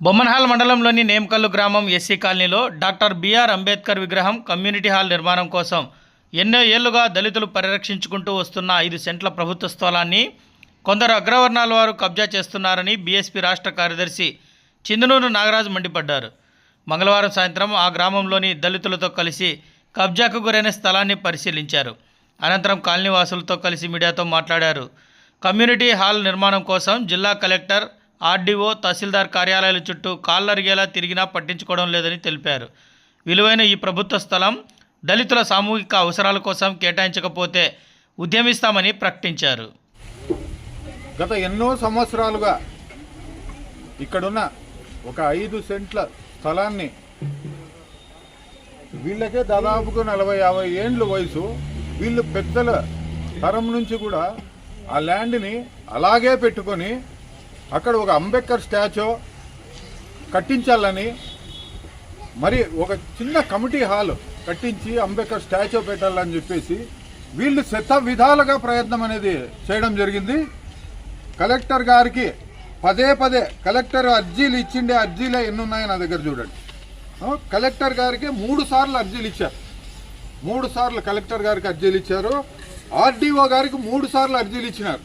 బొమ్మన్హాల్ మండలంలోని నేమకల్లు గ్రామం ఎస్సీ కాలనీలో డాక్టర్ బిఆర్ అంబేద్కర్ విగ్రహం కమ్యూనిటీ హాల్ నిర్మాణం కోసం ఎన్నో ఏళ్ళుగా దళితులు పరిరక్షించుకుంటూ వస్తున్న ఐదు సెంట్ల ప్రభుత్వ స్థలాన్ని కొందరు అగ్రవర్ణాల వారు కబ్జా చేస్తున్నారని బీఎస్పీ రాష్ట్ర కార్యదర్శి చిందనూరు నాగరాజు మండిపడ్డారు. మంగళవారం సాయంత్రం ఆ గ్రామంలోని దళితులతో కలిసి కబ్జాకు గురైన స్థలాన్ని పరిశీలించారు. అనంతరం కాలనీ వాసులతో కలిసి మీడియాతో మాట్లాడారు. కమ్యూనిటీ హాల్ నిర్మాణం కోసం జిల్లా కలెక్టర్ ఆర్డీఓ తహసీల్దార్ కార్యాలయాల చుట్టూ కాళ్ళరిగేలా తిరిగినా పట్టించుకోవడం లేదని తెలిపారు. విలువైన ఈ ప్రభుత్వ స్థలం దళితుల సామూహిక అవసరాల కోసం కేటాయించకపోతే ఉద్యమిస్తామని ప్రకటించారు. గత ఎన్నో సంవత్సరాలుగా ఇక్కడున్న ఒక ఐదు సెంట్ల స్థలాన్ని వీళ్ళకే దాదాపుగా నలభై యాభై ఏండ్ల వయసు. వీళ్ళు పెద్దల తరం నుంచి కూడా ఆ ల్యాండ్ని అలాగే పెట్టుకొని అక్కడ ఒక అంబేద్కర్ స్టాచ్యూ కట్టించాలని మరి ఒక చిన్న కమిటీ హాల్ కట్టించి అంబేద్కర్ స్టాచ్యూ పెట్టాలని చెప్పేసి వీళ్ళు శత విధాలుగా ప్రయత్నం అనేది చేయడం జరిగింది. కలెక్టర్ గారికి పదే పదే కలెక్టర్ అర్జీలు ఇచ్చిండే అర్జీలే ఎన్ని నా దగ్గర చూడండి. కలెక్టర్ గారికి మూడు సార్లు అర్జీలు ఇచ్చారు. మూడు సార్లు కలెక్టర్ గారికి అర్జీలు ఇచ్చారు. ఆర్డీఓ గారికి మూడు సార్లు అర్జీలు ఇచ్చినారు.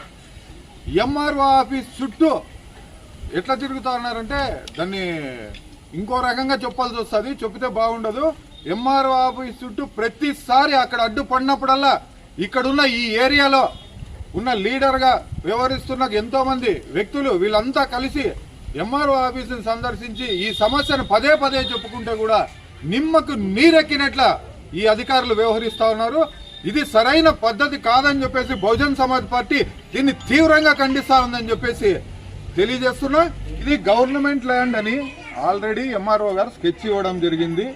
ఎంఆర్ఓ ఆఫీస్ చుట్టూ ఎట్లా తిరుగుతా ఉన్నారంటే దాన్ని ఇంకో రకంగా చెప్పాల్సి వస్తుంది చెప్తే బాగుండదు. ఎంఆర్ఓ ఆఫీస్ చుట్టూ ప్రతిసారి అక్కడ అడ్డుపడినప్పుడల్లా ఇక్కడున్న ఈ ఏరియాలో ఉన్న లీడర్గా వ్యవహరిస్తున్న ఎంతో మంది వ్యక్తులు వీళ్ళంతా కలిసి ఎంఆర్ఓ ఆఫీసును సందర్శించి ఈ సమస్యను పదే పదే చెప్పుకుంటే కూడా నిమ్మకు నీరెక్కినట్ల ఈ అధికారులు వ్యవహరిస్తూ ఉన్నారు. ఇది సరైన పద్ధతి కాదని చెప్పేసి బహుజన్ సమాజ్ పార్టీ దీన్ని తీవ్రంగా ఖండిస్తా ఉందని చెప్పేసి తెలియజేస్తున్నా. ఇది గవర్నమెంట్ ల్యాండ్ అని ఆల్రెడీ ఎంఆర్ఓ గారు స్కెచ్ ఇవ్వడం జరిగింది.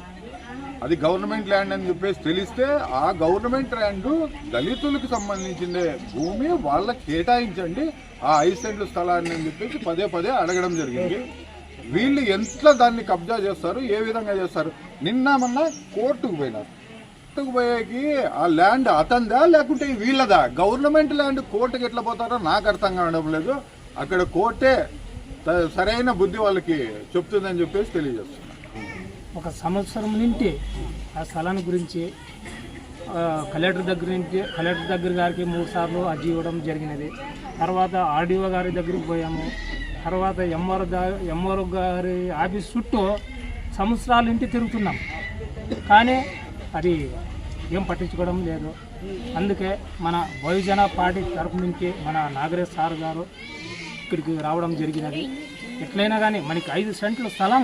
అది గవర్నమెంట్ ల్యాండ్ అని చెప్పేసి తెలిస్తే ఆ గవర్నమెంట్ ల్యాండ్ దళితులకు సంబంధించిందే భూమి వాళ్ళకి కేటాయించండి ఆ ఐదు సెంట్ల స్థలాన్ని అని చెప్పేసి పదే పదే అడగడం జరిగింది. వీళ్ళు ఎంత దాన్ని కబ్జా చేస్తారు ఏ విధంగా చేస్తారు? నిన్న మొన్న కోర్టుకు పోయినారు. కోర్టుకు పోయేకి ఆ ల్యాండ్ అతందా లేకుంటే వీళ్ళదా? గవర్నమెంట్ ల్యాండ్ కోర్టుకి ఎట్లా పోతారో నాకు అర్థం కావడం లేదు. అక్కడ కోర్టే సరైన బుద్ధి వాళ్ళకి చెప్తుందని చెప్పేసి తెలియజేస్తున్నా. ఒక సంవత్సరం నుండి ఆ స్థలాన్ని గురించి కలెక్టర్ దగ్గర నుంచి కలెక్టర్ దగ్గర గారికి మూడు సార్లు అర్జీ ఇవ్వడం జరిగినది. తర్వాత ఆర్డీఓ గారి దగ్గరికి పోయాము. తర్వాత ఎంఆర్ ఎంఆర్ఓ గారి ఆఫీస్ చుట్టూ సంవత్సరాల ఇంటి తిరుగుతున్నాం. కానీ అది ఏం పట్టించుకోవడం లేదు. అందుకే మన బహుజన పార్టీ తరపు నుంచి మన నాగరేష్ సార్ గారు ఇక్కడికి రావడం జరిగినది. ఎట్లయినా కానీ మనకి ఐదు సెంట్ల స్థలం.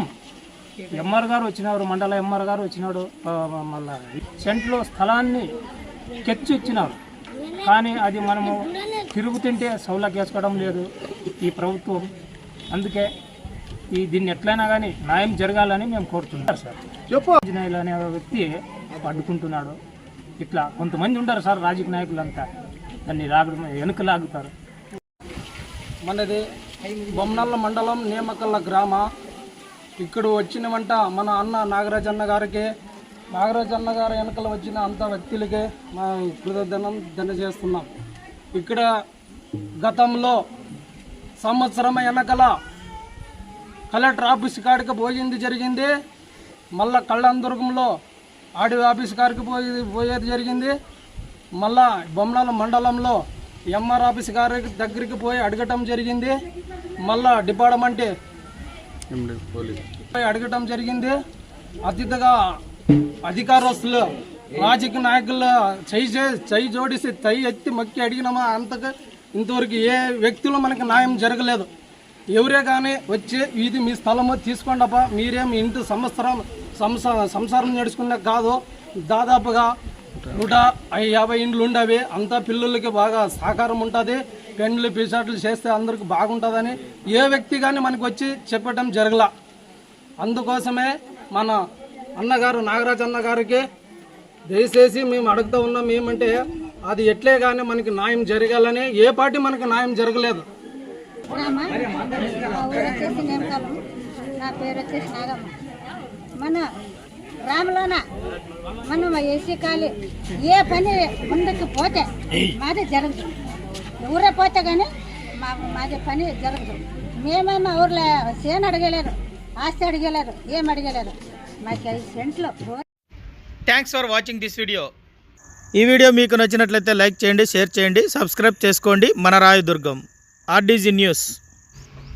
ఎంఆర్ గారు వచ్చినారు మండల ఎంఆర్ గారు వచ్చినాడు మళ్ళా సెంట్లో స్థలాన్ని కెచ్చి ఇచ్చినారు. కానీ అది మనము తిరుగుతుంటే సౌలకి వేసుకోవడం లేదు ఈ ప్రభుత్వం. అందుకే ఈ దీన్ని ఎట్లయినా కానీ న్యాయం జరగాలని మేము కోరుతున్నాం. సార్ చెప్పు. అనే వ్యక్తి అడ్డుకుంటున్నాడు. ఇట్లా కొంతమంది ఉంటారు సార్ రాజకీయ నాయకులంతా. దాన్ని లాగడం వెనుక లాగుతారు. మనది బొమ్మనల్ల మండలం నేమకల్ల గ్రామ. ఇక్కడ వచ్చిన వంట మన అన్న నాగరాజ్ అన్న గారికి నాగరాజ్ అన్న వెనకల వచ్చిన అంత వ్యక్తులకే మా కృతజ్ఞనం ధన్యజేస్తున్నాం ఇక్కడ గతంలో సంవత్సరం వెనకల కలెక్టర్ ఆఫీస్ కాడికి పోయింది జరిగింది. మళ్ళా కళ్ళందుర్గంలో ఆడియో ఆఫీస్ గారికి పోయి పోయేది జరిగింది. మళ్ళా బొమ్మల మండలంలో ఎంఆర్ ఆఫీస్ గారి దగ్గరికి పోయి అడగటం జరిగింది. మళ్ళా డిపార్ట్మెంట్ పోయి అడగటం జరిగింది. అతిథిగా అధికారస్తులు రాజకీయ నాయకులు చెయ్యి చే- చెయ్యి జోడిసి చెయ్యి ఎత్తి మొక్కి అడిగినామా అంతకు ఇంతవరకు ఏ వ్యక్తులు మనకు న్యాయం జరగలేదు. ఎవరే కానీ వచ్చి ఇది మీ స్థలము తీసుకోండప్ప మీరే మీ ఇంటి సంవత్సరం సంస సంసారం నడుచుకునే కాదు దాదాపుగా నూట యాభై ఇండ్లు ఉండవి. అంతా పిల్లలకి బాగా సహకారం ఉంటుంది. పెండ్లు పిసాట్లు చేస్తే అందరికి బాగుంటుందని ఏ వ్యక్తి కానీ మనకు వచ్చి చెప్పటం జరగల. అందుకోసమే మన అన్నగారు నాగరాజ్ అన్నగారికి దయచేసి మేము అడుగుతూ ఉన్నాం ఏమంటే అది ఎట్లే కానీ మనకి న్యాయం జరగాలని. ఏ పార్టీ మనకి న్యాయం జరగలేదు. నా పేరు వచ్చేసి నాగమ్మ. మన రామలోన మనం ఏసీ కాలి ఏ పని ముందుకు పోతే మాది జరగదు. ఊరే పోతే కానీ మా మాది పని జరగదు. మేమేమో ఊర్లో సేన అడగలేరు ఆస్తి అడగలేరు ఏం అడగలేరు మాకు ఐదు సెంట్లు thanks for watching this video ఈ వీడియో మీకు నచ్చినట్లయితే లైక్ చేయండి షేర్ చేయండి సబ్స్క్రైబ్ చేసుకోండి. మన రాయదుర్గం ఆర్డీజీ న్యూస్.